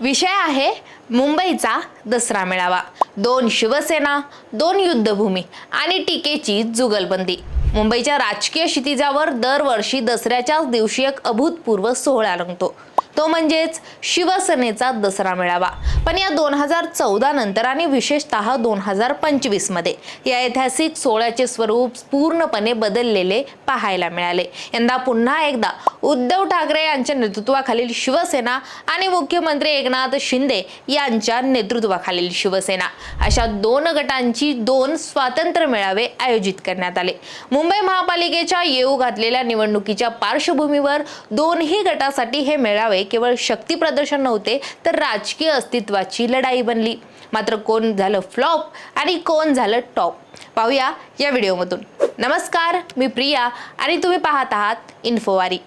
विषय आहे मुंबईचा दसरा मेळावा. दोन शिवसेना दोन युद्धभूमी आणि टीकेची जुगलबंदी. मुंबईच्या राजकीय क्षितिजावर दरवर्षी दसऱ्याच्याच दिवशी एक अभूतपूर्व सोहळा रंगतो. तो म्हणजेच शिवसेनेचा दसरा मेळावा. पण या दोन हजार चौदा नंतर आणि विशेषतः दोन हजार पंचवीसमध्ये या ऐतिहासिक सोहळ्याचे स्वरूप पूर्णपणे बदललेले पाहायला मिळाले. यंदा पुन्हा एकदा उद्धव ठाकरे यांच्या नेतृत्वाखालील शिवसेना आणि मुख्यमंत्री एकनाथ शिंदे यांच्या नेतृत्वाखालील शिवसेना अशा दोन गटांची दोन स्वातंत्र्य मेळावे आयोजित करण्यात आले. मुंबई महापालिकेच्या येऊ घातलेल्या निवडणुकीच्या पार्श्वभूमीवर दोन्ही गटासाठी हे मेळावे केवळ शक्ती प्रदर्शन नव्हते तर राजकीय अस्तित्वाची लढाई बनली. मात्र कोण झालं फ्लॉप आणि कोण झालं टॉप? पाहूया या व्हिडिओमधून. नमस्कार मी प्रिया आणि तुम्ही पाहत आहात इन्फोवारी.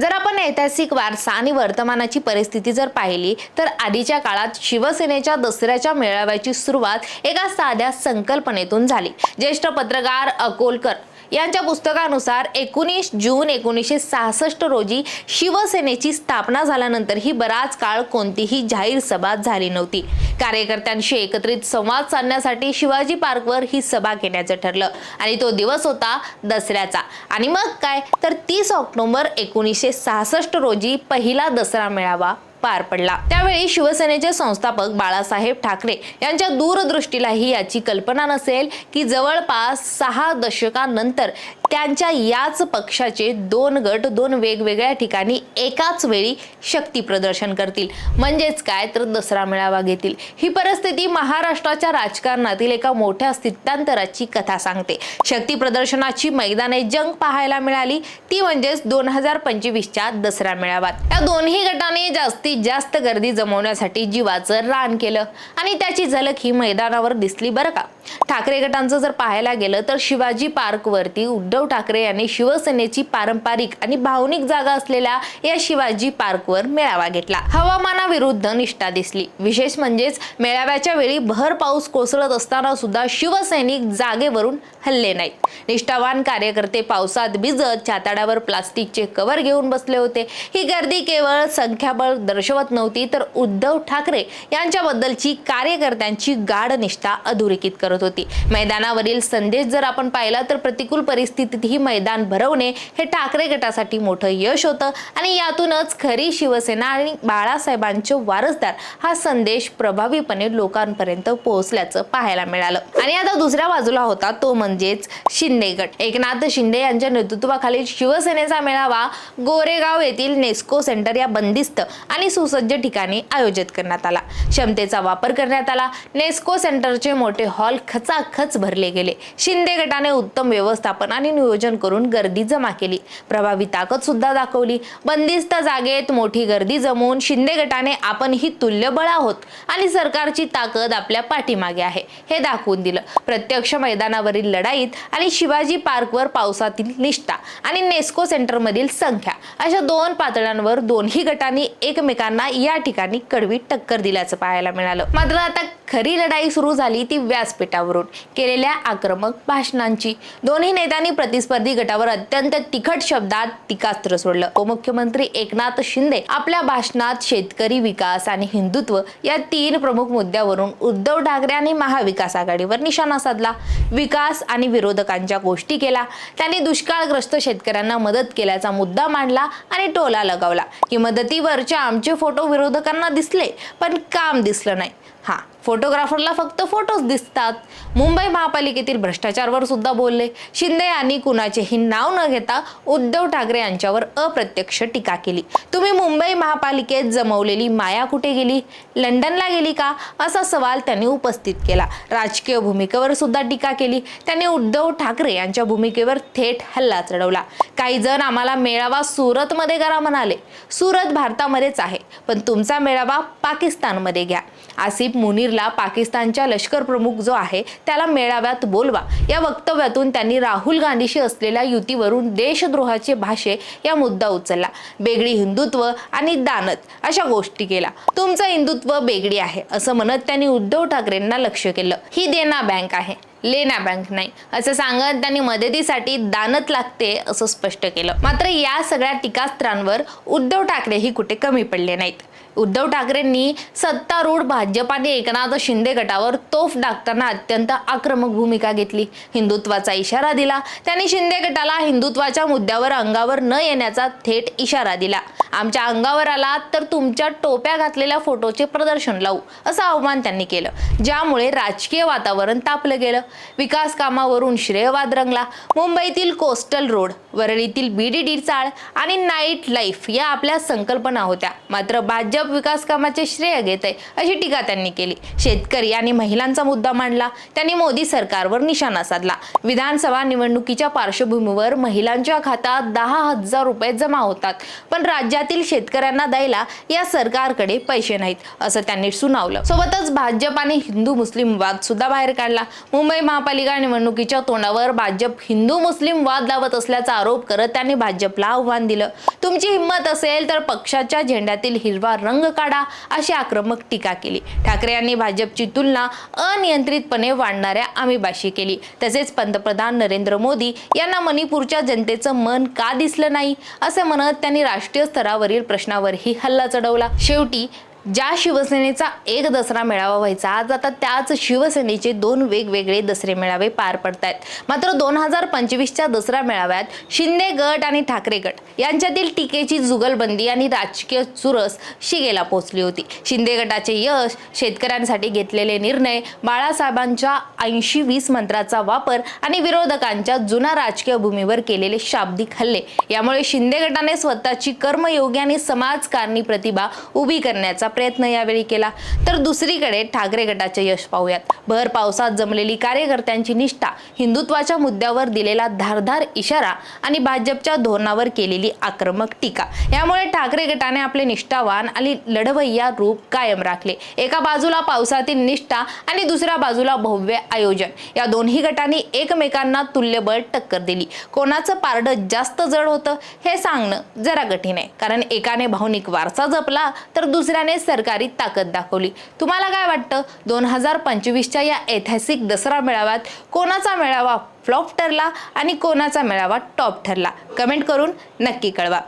जर आपण ऐतिहासिक वारसा आणि वर्तमानाची परिस्थिती जर पाहिली तर आधीच्या काळात शिवसेनेच्या दसऱ्याच्या मेळाव्याची सुरुवात एका साध्या संकल्पनेतून झाली. ज्येष्ठ पत्रकार अकोलकर यांच्या पुस्तकानुसार एकोणीस जून एकोणीसशे सहासष्ट रोजी शिवसेनेची स्थापना झाल्यानंतर ही बराच काळ कोणतीही जाहीर सभा झाली नव्हती. कार्यकर्त्यांशी एकत्रित संवाद साधण्यासाठी शिवाजी पार्कवर ही सभा घेण्याचं ठरलं आणि तो दिवस होता दसऱ्याचा. आणि मग काय? तर तीस ऑक्टोबर एकोणीसशे सहासष्ट रोजी पहिला दसरा मेळावा पार पडला. त्यावेळी शिवसेनेचे संस्थापक बाळासाहेब ठाकरे यांच्या दूरदृष्टीलाही याची कल्पना नसेल की जवळपास सहा दशकांनंतर त्यांच्या याच पक्षाचे दोन गट दोन वेगवेगळ्या ठिकाणी एकाच वेळी शक्ती प्रदर्शन करतील. म्हणजेच काय? तर दसरा मेळावा घेतील. ही परिस्थिती महाराष्ट्राच्या राजकारणातील एका मोठ्या स्थित्यांतराची कथा सांगते. शक्ती प्रदर्शनाची मैदाने जंग पाहायला मिळाली. ती म्हणजेच दोन हजार पंचवीसच्या दसरा मेळाव्यात. या दोन्ही गटाने जास्तीत जास्त गर्दी जमवण्यासाठी जीवाचं रान केलं. आणि त्याची झलक ही मैदानावर दिसली बरं का? ठाकरे गटांचं जर पाहायला गेलं तर शिवाजी पार्कवरती उड्ड उद्धव ठाकरे यांनी शिवसेनेची पारंपरिक आणि भावनिक जागा असलेल्या या शिवाजी पार्कवर मेळावा घेतला. हवामानाविरुद्ध निष्ठा दिसली. विशेष म्हणजेच मेळाव्याच्या वेळी भर पाऊस कोसळत असताना सुद्धा शिवसैनिक जागेवरून हल्ले नाहीत. निष्ठावान कार्यकर्ते पावसात भिजत छाताड्यावर प्लास्टिकचे कव्हर घेऊन बसले होते. ही गर्दी केवळ संख्याबळ दर्शवत नव्हती तर उद्धव ठाकरे यांच्याबद्दलची कार्यकर्त्यांची गाढ निष्ठा अधोरेखित करत होती. मैदानावरील संदेश जर आपण पाहिला तर प्रतिकूल परिस्थिती परिस्थितीतही मैदान भरवणे हे ठाकरे गटासाठी मोठं यश होतं. आणि यातूनच खरी शिवसेना आणि बाळासाहेबांचे वारसदार हा संदेश प्रभावीपणे लोकांपर्यंत पोहोचल्याचं पाहायला मिळालं. आणि आता दुसऱ्या बाजूला होता तो म्हणजेच शिंदे गट. एकनाथ शिंदे यांच्या नेतृत्वाखालील शिवसेनेचा मेळावा गोरेगाव येथील नेस्को सेंटर या बंदिस्त आणि सुसज्ज ठिकाणी आयोजित करण्यात आला. क्षमतेचा वापर करण्यात आला. नेस्को सेंटरचे मोठे हॉल खचाखच भरले गेले. शिंदे गटाने उत्तम व्यवस्थापन आणि नियोजन करून गर्दी जमा केली. प्रभावी ताकद सुद्धा दाखवली. बंदिस्त जागेत मोठी गर्दी जमवून शिंदे गटाने आपण ही तुल्यबळ आहोत आणि सरकारची ताकद आपल्या पाठीमागे आहे. हे दाखवून दिलं. प्रत्यक्ष मैदानावरील लढाईत आणि शिवाजी पार्कवर पावसातील निष्ठा आणि नेस्को सेंटरमधील संख्या अशा दोन पातळ्यांवर दोन्ही गटांनी एकमेकांना या ठिकाणी कडवी टक्कर दिल्याचं पाहायला मिळालं. मात्र आता खरी लढाई सुरू झाली ती व्यासपीठावरून. केलेल्या आक्रमक भाषणांची. दोन्ही नेत्यांनी प्रतिस्पर्धी गटावर अत्यंत तिखट शब्दात टीकास्त्र सोडलं. उपमुख्यमंत्री एकनाथ शिंदे आपल्या भाषणात शेतकरी विकास आणि हिंदुत्व या तीन प्रमुख मुद्द्यावरून उद्धव ठाकरे आणि महाविकास आघाडीवर निशाणा साधला. विकास आणि विरोधकांच्या गोष्टी केला. त्यांनी दुष्काळग्रस्त शेतकऱ्यांना मदत केल्याचा मुद्दा मांडला आणि टोला लगावला. की मदतीवरचे आमचे फोटो विरोधकांना दिसले पण काम दिसलं नाही. हां फोटोग्राफरला फक्त फोटोज दिसतात. मुंबई महापालिकेतील भ्रष्टाचारवर सुद्धा बोलले. शिंदे यांनी कुणाचेही नाव न घेता उद्धव ठाकरे यांच्यावर अप्रत्यक्ष टीका केली. तुम्ही मुंबई महापालिकेत जमवलेली माया कुठे गेली? लंडनला गेली का? असा सवाल त्यांनी उपस्थित केला. राजकीय भूमिकेवर सुद्धा टीका केली. त्यांनी उद्धव ठाकरे यांच्या भूमिकेवर थेट हल्ला चढवला काही जण आम्हाला मेळावा सुरतमध्ये करा म्हणाले. सुरत भारतामध्येच आहे. पण तुमचा मेळावा पाकिस्तानमध्ये घ्या. आसिफ मुनीरला पाकिस्तानच्या लष्कर प्रमुख जो आहे त्याला मेळाव्यात बोलवा. या वक्तव्यातून त्यांनी राहुल गांधीशी असलेल्या युतीवरून देशद्रोहाचे भाषे या मुद्दा उचलला. बेगडी हिंदुत्व आणि दानत अशा गोष्टी केला तुमचं हिंदुत्व बेगडी आहे असं म्हणत त्यांनी उद्धव ठाकरेंना लक्ष केलं. ही देना बँक आहे लेना बँक नाही असं सांगत त्यांनी मदतीसाठी दानत लागते असं स्पष्ट केलं. मात्र या सगळ्या टीकास्त्रांवर उद्धव ठाकरेही कुठे कमी पडले नाहीत. उद्धव ठाकरेंनी सत्तारूढ भाजप आणि एकनाथ शिंदे गटावर तोफ डाकताना अत्यंत आक्रमक भूमिका घेतली. हिंदुत्वाचा इशारा दिला. त्यांनी शिंदे गटाला हिंदुत्वाच्या मुद्द्यावर अंगावर न येण्याचा थेट इशारा दिला. आमच्या अंगावर आला तर तुमच्या टोप्या घातलेल्या फोटोचे प्रदर्शन लावू असं आव्हान त्यांनी केलं. ज्यामुळे राजकीय वातावरण तापलं गेलं. विकास कामावरून श्रेयवाद रंगला. मुंबईतील कोस्टल रोड वरळीतील बीडीडी चाळ आणि नाईट लाईफ या आपल्या संकल्पना होत्या. मात्र भाजप विकास कामाचे श्रेय घेत आहे अशी टीका त्यांनी केली. शेतकरी आणि महिलांचा मुद्दा मांडला. त्यांनी मोदी सरकारवर निशाणा साधला. विधानसभा निवडणुकीच्या पार्श्वभूमीवर महिलांच्या खात्यात दहा हजार रुपये जमा होतात. पण राज्यातील शेतकऱ्यांना द्यायला या सरकारकडे पैसे नाहीत असं त्यांनी सुनावलं. सोबतच भाजप आणि हिंदू मुस्लिम वाद सुद्धा बाहेर काढला. मुंबई महापालिका निवडणुकीच्या तोंडावर भाजप हिंदू मुस्लिम वाद लावत असल्याचा आरोप करत त्यांनी भाजपला आव्हान दिलं. तुमची हिंमत असेल तर पक्षाच्या झेंड्यातील हिरवा रंग अंग काढा अशी आक्रमक टीका केली. ठाकरे यांनी भाजपची तुलना अनियंत्रितपणे वाढणाऱ्या आमिबाशी केली. तसेच पंतप्रधान नरेंद्र मोदी यांना मणिपूरच्या जनतेचं मन का दिसलं नाही? असं म्हणत त्यांनी राष्ट्रीय स्तरावरील प्रश्नावरही हल्ला चढवला. शेवटी ज्या शिवसेनेचा एक दसरा मेळावा व्हायचा आज आता त्याच शिवसेनेचे दोन वेगवेगळे दसरे मेळावे पार पडत आहेत मात्र दोन हजार पंचवीसच्या दसरा मेळाव्यात शिंदे गट आणि ठाकरे गट यांच्यातील टीकेची जुगलबंदी आणि राजकीय चुरस शिगेला पोहोचली होती. शिंदे गटाचे यश शेतकऱ्यांसाठी घेतलेले निर्णय बाळासाहेबांच्या ऐंशी वीस मंत्राचा वापर आणि विरोधकांच्या जुना राजकीय भूमीवर केलेले शाब्दिक हल्ले यामुळे शिंदे गटाने स्वतःची कर्मयोगी आणि समाजकारणी प्रतिभा उभी करण्याचा प्रयत्न यावेळी केला. तर दुसरीकडे ठाकरे गटाचे यश पाहूयात. भर पावसात जमलेली कार्यकर्त्यांची निष्ठा हिंदुत्वाच्या मुद्द्यावर दिलेला धारधार इशारा आणि भाजपच्या धोरणावर केलेली आक्रमक टीका. यामुळे ठाकरे गटाने आपले निष्ठावान आणि लढवय्या रूप कायम राखले. एका बाजूला पावसातील निष्ठा आणि दुसऱ्या बाजूला भव्य आयोजन. या दोन्ही गटांनी एकमेकांना तुल्यबळ टक्कर दिली. कोणाचं पारडं जास्त जड होतं हे सांगणं जरा कठीण आहे. कारण एकाने भावनिक वारसा जपला तर दुसऱ्याने सरकारी ताकद दाखवली. तुम्हाला काय वाटतं? दोन हजार पंचवीसच्या या ऐतिहासिक दसरा मेळाव्यात कोणाचा मेळावा फ्लॉप ठरला आणि कोणाचा मेळावा टॉप ठरला? कमेंट करून नक्की कळवा.